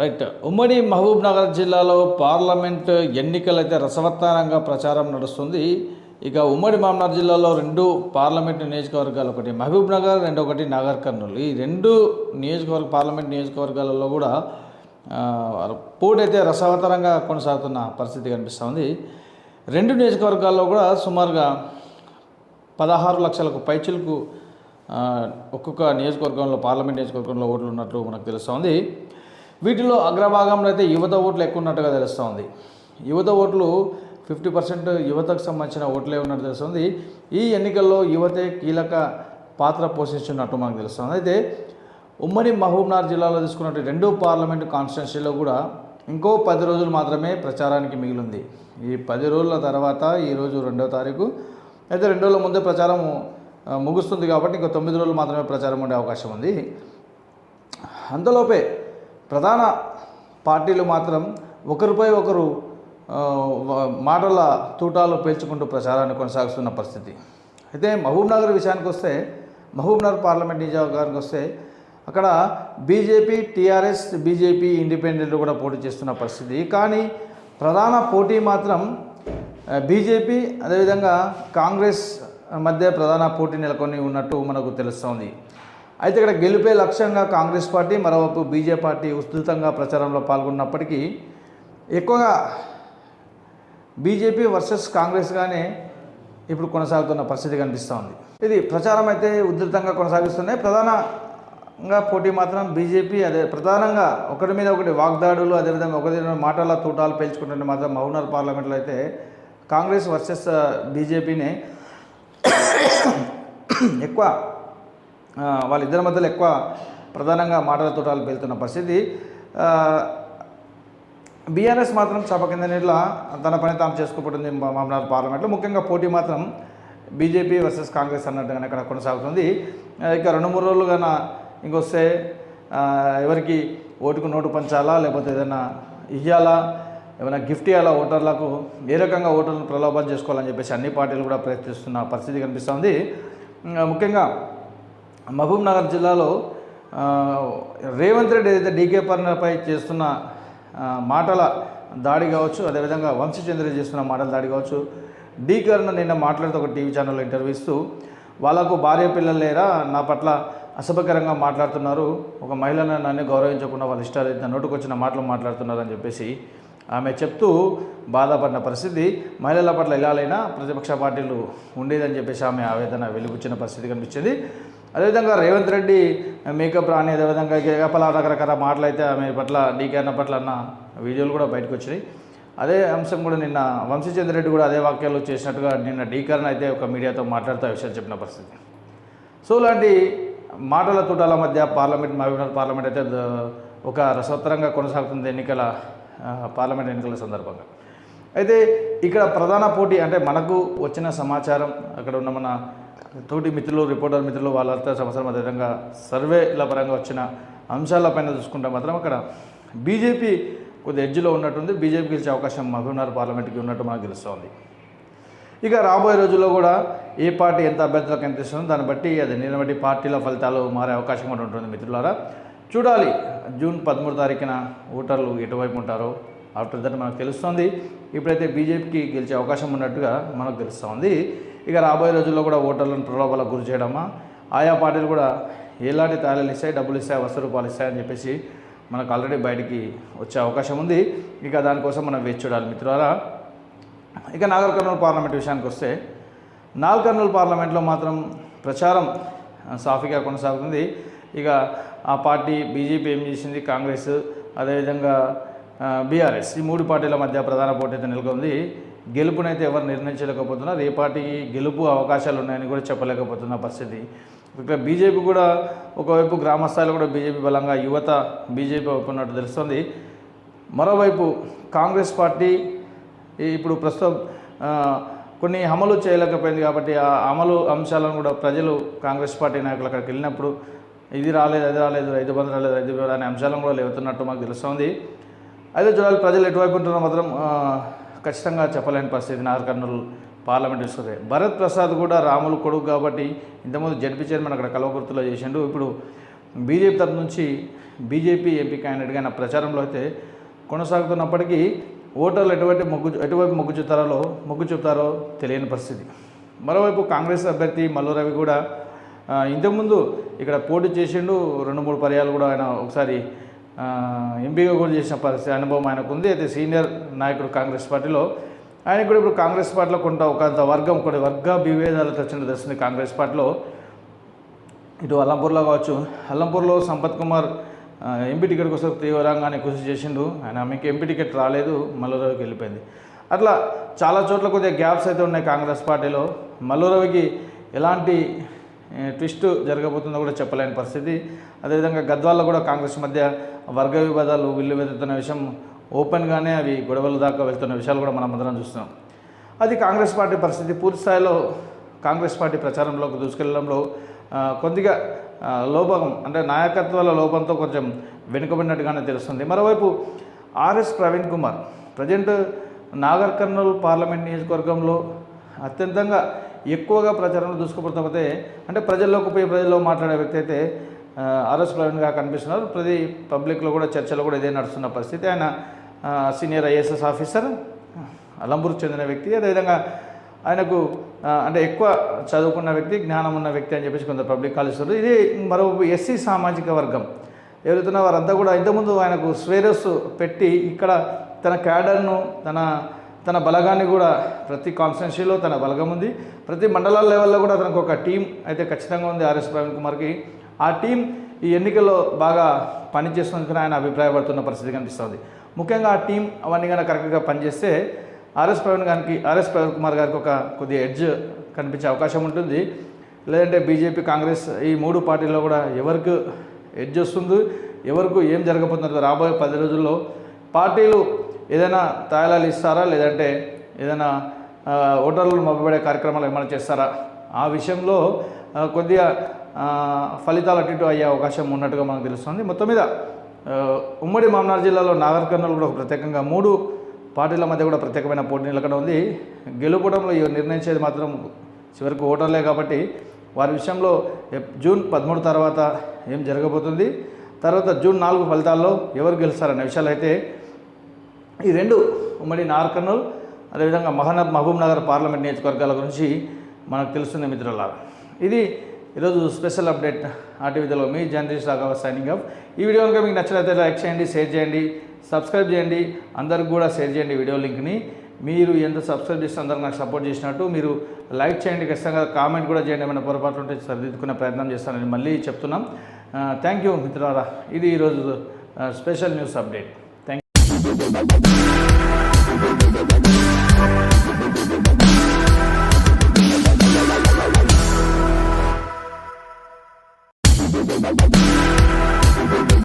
Right ఉమ్మడి మహబూబ్ నగర్ జిల్లాలో parliament ఎన్నికలు అయితే రసవత్తానంగా ప్రచారం నడుస్తుంది ఇక ఉమ్మడి మహబూబ్నగర్ జిల్లాలో రెండు పార్లమెంట్ నియోజకవర్గాలు ఒకటి మహబూబ్ నగర్ రెండు ఒకటి నాగర్ కర్నూలు. ఈ రెండు నియోజకవర్గ పార్లమెంట్ నియోజకవర్గాలలో కూడా పోటైతే రసవత్తరంగా కొనసాగుతున్న పరిస్థితి కనిపిస్తుంది. రెండు నియోజకవర్గాల్లో కూడా సుమారుగా పదహారు లక్షలకు పైచులకు ఒక్కొక్క నియోజకవర్గంలో పార్లమెంట్ నియోజకవర్గంలో ఓట్లు ఉన్నట్లు మనకు తెలుస్తోంది. వీటిలో అగ్రభాగంలో అయితే యువత ఓట్లు ఎక్కువ ఉన్నట్టుగా తెలుస్తోంది. యువత ఓట్లు ఫిఫ్టీ పర్సెంట్ యువతకు సంబంధించిన ఓట్లే ఉన్నట్టు తెలుస్తుంది. ఈ ఎన్నికల్లో యువతే కీలక పాత్ర పోషించున్నట్టు మనకు తెలుస్తుంది. అయితే ఉమ్మడి మహబూబ్నగర్ జిల్లాలో తీసుకున్నట్టు రెండు పార్లమెంటు కాన్స్టిట్యున్సీలో కూడా ఇంకో పది రోజులు మాత్రమే ప్రచారానికి మిగిలింది. ఈ పది రోజుల తర్వాత ఈరోజు రెండో తారీఖు అయితే రెండు రోజుల ముందే ప్రచారం ముగుస్తుంది కాబట్టి ఇంకో తొమ్మిది రోజులు మాత్రమే ప్రచారం ఉండే అవకాశం ఉంది. అంతలోపే ప్రధాన పార్టీలు మాత్రం ఒకరిపై ఒకరు మాటల తూటాలు పేల్చుకుంటూ ప్రచారాన్ని కొనసాగిస్తున్న పరిస్థితి. అయితే మహబూబ్నగర్ విషయానికి వస్తే మహబూబ్నగర్ పార్లమెంట్ నియోజకవర్గానికి వస్తే అక్కడ బీజేపీ టీఆర్ఎస్ బీజేపీ ఇండిపెండెంట్లు కూడా పోటీ చేస్తున్న పరిస్థితి. కానీ ప్రధాన పోటీ మాత్రం బీజేపీ అదేవిధంగా కాంగ్రెస్ మధ్య ప్రధాన పోటీ నెలకొని ఉన్నట్టు మనకు తెలుస్తోంది. అయితే ఇక్కడ గెలిపే లక్ష్యంగా కాంగ్రెస్ పార్టీ మరోవైపు బీజేపీ పార్టీ ఉధృతంగా ప్రచారంలో పాల్గొన్నప్పటికీ ఎక్కువగా బీజేపీ వర్సెస్ కాంగ్రెస్గానే ఇప్పుడు కొనసాగుతున్న పరిస్థితి కనిపిస్తోంది ఇది ప్రచారం అయితే ఉధృతంగా కొనసాగిస్తున్నాయి. ప్రధానంగా పోటీ మాత్రం బీజేపీ అదే ప్రధానంగా ఒకరి మీద ఒకటి వాగ్దాడులు అదేవిధంగా ఒకరి మాటల తూటాలు పేల్చుకుంటుంటే మాత్రం మౌనర్ పార్లమెంట్లో అయితే కాంగ్రెస్ వర్సెస్ బీజేపీనే ఎక్కువ వాళ్ళిద్దరి మధ్యలో ఎక్కువ ప్రధానంగా మాటల తోటాలు వెళ్తున్న పరిస్థితి. బీఆర్ఎస్ మాత్రం చప కింద నీళ్ళ తన పని తాము చేసుకోబడింది మామనార్ పార్లమెంట్లో. ముఖ్యంగా పోటీ మాత్రం బీజేపీ వర్సెస్ కాంగ్రెస్ అన్నట్టుగానే ఇక్కడ కొనసాగుతుంది. ఇక రెండు మూడు రోజులుగా ఇంకొస్తే ఎవరికి ఓటుకు నోటు పంచాలా లేకపోతే ఏదైనా ఇయ్యాలా ఏమైనా గిఫ్ట్ ఇవ్వాలా ఓటర్లకు ఏ రకంగా ఓటర్లను ప్రలోభం చేసుకోవాలని చెప్పేసి అన్ని పార్టీలు కూడా ప్రయత్నిస్తున్న పరిస్థితి కనిపిస్తుంది. ముఖ్యంగా మహబూబ్ నగర్ జిల్లాలో రేవంత్ రెడ్డి ఏదైతే డీకే పర్ణపై చేస్తున్న మాటల దాడి కావచ్చు అదేవిధంగా వంశీచంద్ర చేస్తున్న మాటల దాడి కావచ్చు డీ కర్ణ నిన్న మాట్లాడుతూ ఒక టీవీ ఛానల్లో ఇంటర్వ్యూ ఇస్తూ వాళ్ళకు భార్య పిల్లలు లేరా? నా పట్ల అసభ్యకరంగా మాట్లాడుతున్నారు. ఒక మహిళను నన్ను గౌరవించకుండా వాళ్ళ ఇష్టాలు అయితే నోటుకొచ్చిన మాటలు మాట్లాడుతున్నారని చెప్పేసి ఆమె చెప్తూ బాధపడిన పరిస్థితి. మహిళల పట్ల ఇలాలైనా ప్రతిపక్ష పార్టీలు ఉండేదని చెప్పేసి ఆమె ఆవేదన వెలుగుచ్చిన పరిస్థితి కనిపించింది. అదేవిధంగా రేవంత్ రెడ్డి మేకప్ రాని అదేవిధంగా కేకపల రకరకాల మాటలు అయితే ఆమె పట్ల డీకే అన్న పట్ల అన్న వీడియోలు కూడా బయటకు వచ్చినాయి. అదే అంశం కూడా నిన్న వంశీచంద్ర రెడ్డి కూడా అదే వాక్యాలు చేసినట్టుగా నిన్న డీకరణ అయితే ఒక మీడియాతో మాట్లాడుతూ విషయం చెప్పిన పరిస్థితి. సో ఇలాంటి మాటల తూటాల మధ్య పార్లమెంట్ మహబూబ్నగర్ పార్లమెంట్ అయితే ఒక రసోత్తరంగా కొనసాగుతుంది ఎన్నికల పార్లమెంట్ ఎన్నికల సందర్భంగా. అయితే ఇక్కడ ప్రధాన పోటీ అంటే మనకు వచ్చిన సమాచారం అక్కడ ఉన్న మన తోటి మిత్రులు రిపోర్టర్ మిత్రులు వాళ్ళంతా సంవత్సరం అదేవిధంగా సర్వేల పరంగా వచ్చిన అంశాలపైన చూసుకుంటే మాత్రం అక్కడ బీజేపీ కొద్ది ఎడ్జ్లో ఉన్నట్టుంది. బీజేపీ గెలిచే అవకాశం మహబూబ్నగర్ పార్లమెంట్కి ఉన్నట్టు మనకు తెలుస్తోంది. ఇక రాబోయే రోజుల్లో కూడా ఏ పార్టీ ఎంత అభ్యర్థులకు ఎంత ఇస్తుందో దాన్ని బట్టి అది నేను బట్టి పార్టీల ఫలితాలు మారే అవకాశం కూడా ఉంటుంది మిత్రులారా. చూడాలి జూన్ పదమూడు తారీఖున ఓటర్లు ఎటువైపు ఉంటారో ఆఫ్టర్ దట్ మనకు తెలుస్తుంది. ఇప్పుడైతే బీజేపీకి గెలిచే అవకాశం ఉన్నట్టుగా మనకు తెలుస్తుంది. ఇక రాబోయే రోజుల్లో కూడా ఓటర్లను ప్రలోభాలకు గురి చేయడమా? ఆయా పార్టీలు కూడా ఎలాంటి తాళాలు ఇస్తాయి డబ్బులు ఇస్తాయి వస్తు రూపాయలు ఇస్తాయని చెప్పేసి మనకు ఆల్రెడీ బయటికి వచ్చే అవకాశం ఉంది. ఇక దానికోసం మనం వేచి చూడాలి మిత్రులారా. ఇక నాగర్ కర్నూలు పార్లమెంట్ విషయానికి వస్తే నాగర్ కర్నూలు పార్లమెంట్లో మాత్రం ప్రచారం సాఫీగా కొనసాగుతుంది. ఇక ఆ పార్టీ బీజేపీ ఏం చేసింది? కాంగ్రెస్ అదేవిధంగా బీఆర్ఎస్ ఈ మూడు పార్టీల మధ్య ప్రధాన పోటీ అయితే నెలకొంది. గెలుపునైతే ఎవరు నిర్ణయించలేకపోతున్నారు ఏ పార్టీకి గెలుపు అవకాశాలు ఉన్నాయని కూడా చెప్పలేకపోతున్న పరిస్థితి. ఇక్కడ బీజేపీ కూడా ఒకవైపు గ్రామస్థాయిలో కూడా బీజేపీ బలంగా యువత బీజేపీ వైపు ఉన్నట్టు తెలుస్తుంది. మరోవైపు కాంగ్రెస్ పార్టీ ఇప్పుడు ప్రస్తుతం కొన్ని అమలు చేయలేకపోయింది కాబట్టి ఆ అమలు అంశాలను కూడా ప్రజలు కాంగ్రెస్ పార్టీ నాయకులు అక్కడికి వెళ్ళినప్పుడు ఇది రాలేదు అది రాలేదు రైతు బంధు రాలేదు రైతు అనే అంశాలను కూడా లేవుతున్నట్టు మాకు తెలుస్తుంది. అయితే చూడాలి ప్రజలు ఎటువైపు ఉంటున్నారో మాత్రం ఖచ్చితంగా చెప్పలేని పరిస్థితి నాగర్ కర్నూలు పార్లమెంట్ ఇస్తుంది భరత్ ప్రసాద్ కూడా రాములు కొడుకు కాబట్టి ఇంతకుముందు జడ్పీ చైర్మన్ అక్కడ కలవకుర్తిలో చేసిండు. ఇప్పుడు బీజేపీ తరఫు నుంచి బీజేపీ ఎంపీ క్యాండిడేట్గా ఆయన ప్రచారంలో అయితే కొనసాగుతున్నప్పటికీ ఓటర్లు ఎటువంటి మొగ్గు ఎటువైపు మొగ్గు చూపుతారో మొగ్గు చూపుతారో తెలియని పరిస్థితి. మరోవైపు కాంగ్రెస్ అభ్యర్థి మల్లు రవి కూడా ఇంతకుముందు ఇక్కడ పోటీ చేసిండు. రెండు మూడు పర్యాలు కూడా ఆయన ఒకసారి ఎంపీగా కూడా చేసిన పరిస్థితి అనుభవం ఆయనకు ఉంది అయితే సీనియర్ నాయకుడు కాంగ్రెస్ పార్టీలో ఆయన కూడా ఇప్పుడు కాంగ్రెస్ పార్టీలో కొంత ఒక వర్గం కొన్ని వర్గ విభేదాలతో వచ్చిన తెలుస్తుంది కాంగ్రెస్ పార్టీలో ఇటు అల్లంపూర్లో కావచ్చు. అల్లంపూర్లో సంపత్ కుమార్ ఎంపీ టికెట్ కోసం తీవ్రంగానే కృషి చేసిండు. ఆయన మీకు ఎంపీ టికెట్ రాలేదు మల్లూరవికి వెళ్ళిపోయింది. అట్లా చాలా చోట్ల కొద్దిగా గ్యాప్స్ అయితే ఉన్నాయి కాంగ్రెస్ పార్టీలో. మల్లూరవికి ఎలాంటి ట్విస్ట్ జరగబోతుందో కూడా చెప్పలేని పరిస్థితి. అదేవిధంగా గద్వాల్లో కూడా కాంగ్రెస్ మధ్య వర్గ వివాదాలు విల్లు వెతున్న విషయం ఓపెన్గానే అవి గొడవల దాకా వెళ్తున్న విషయాలు కూడా మనం అందరం చూస్తున్నాం. అది కాంగ్రెస్ పార్టీ పరిస్థితి. పూర్తి స్థాయిలో కాంగ్రెస్ పార్టీ ప్రచారంలోకి దూసుకెళ్ళడంలో కొద్దిగా లోపం అంటే నాయకత్వాల లోపంతో కొంచెం వెనుకబడినట్టుగానే తెలుస్తుంది. మరోవైపు RS Praveen Kumar present Nagar Kurnool parliament నియోజకవర్గంలో అత్యంతంగా ఎక్కువగా ప్రచారంలో దూసుకుపోతే అంటే ప్రజల్లోకి పోయి ప్రజల్లో మాట్లాడే వ్యక్తి అయితే ఆర్ఎస్ ప్రవీణ్గా కనిపిస్తున్నారు. ప్రతి పబ్లిక్లో కూడా చర్చలో కూడా ఇదే నడుస్తున్న పరిస్థితి. ఆయన సీనియర్ ఐఏఎస్ఎస్ ఆఫీసర్ అలంబూరు చెందిన వ్యక్తి. అదేవిధంగా ఆయనకు అంటే ఎక్కువ చదువుకున్న వ్యక్తి జ్ఞానం ఉన్న వ్యక్తి అని చెప్పేసి కొంత పబ్లిక్ కాలుస్తారు ఇది మరో ఎస్సీ సామాజిక వర్గం. ఎవరైతున్నా వారంతా కూడా ఇంతకుముందు ఆయనకు స్వేరస్ పెట్టి ఇక్కడ తన క్యాడర్ను తన తన బలగాన్ని కూడా ప్రతి కాన్స్టిట్యున్సీలో తన బలగం ఉంది. ప్రతి మండలాల లెవెల్లో కూడా తనకు ఒక టీం అయితే ఖచ్చితంగా ఉంది ఆర్ఎస్ ప్రవీణ్ కుమార్కి. ఆ టీం ఈ ఎన్నికల్లో బాగా పనిచేస్తున్నందుకు ఆయన అభిప్రాయపడుతున్న పరిస్థితి కనిపిస్తుంది. ముఖ్యంగా ఆ టీం అవన్నీ కనుక కరెక్ట్గా పనిచేస్తే ఆర్ఎస్ ప్రవీణ్ గారికి ఆర్ఎస్ ప్రవీణ్ కుమార్ గారికి ఒక కొద్దిగా ఎడ్జ్ కనిపించే అవకాశం ఉంటుంది. లేదంటే బీజేపీ కాంగ్రెస్ ఈ మూడు పార్టీల్లో కూడా ఎవరికి ఎడ్జ్ వస్తుంది ఎవరికి ఏం జరగబోతుందో రాబోయే పది రోజుల్లో. పార్టీలు ఏదైనా తాయిలాలు ఇస్తారా? లేదంటే ఏదైనా ఆ, ఓటర్లను కార్యక్రమాలు ఏమైనా చేస్తారా? ఆ విషయంలో కొద్దిగా ఫలితాలు అటు ఇటు అయ్యే అవకాశం ఉన్నట్టుగా మనకు తెలుస్తుంది. మొత్తం మీద ఉమ్మడి మామనార్ జిల్లాలో నాగర్ కర్నూలు కూడా ప్రత్యేకంగా మూడు పార్టీల మధ్య కూడా ప్రత్యేకమైన పోటీ నిలకడ ఉంది. గెలుపడంలో నిర్ణయించేది మాత్రం చివరికి ఓటర్లే కాబట్టి వారి విషయంలో జూన్ పదమూడు తర్వాత ఏం జరగబోతుంది? తర్వాత జూన్ నాలుగు ఫలితాల్లో ఎవరు గెలుస్తారనే విషయాలు అయితే ఈ రెండు ఉమ్మడి నార్కర్నూల్ అదేవిధంగా మహాన మహబూబ్ నగర్ పార్లమెంట్ నియోజకవర్గాల గురించి మనకు తెలుస్తుంది మిత్రులారా. ఇది ఈరోజు స్పెషల్ అప్డేట్ ఆర్టీవీలో మీ జర్నలిస్ట్ రాఘవ సైనింగ్ అప్ ఈ వీడియో కనుక మీకు నచ్చినట్లయితే లైక్ చేయండి షేర్ చేయండి సబ్స్క్రైబ్ చేయండి. అందరికి కూడా షేర్ చేయండి వీడియో లింక్ని. మీరు ఎంత సబ్స్క్రైబ్ చేస్తే అందరూ నాకు సపోర్ట్ చేసినట్టు మీరు లైక్ చేయండి ఖచ్చితంగా కామెంట్ కూడా చేయండి ఏమైనా పొరపాటు ఉంటే సరిదిద్దుకునే ప్రయత్నం చేస్తానని మళ్ళీ చెప్తున్నాం. థ్యాంక్ యూ మిత్రులారా. ఇది ఈరోజు special news update. Thank you.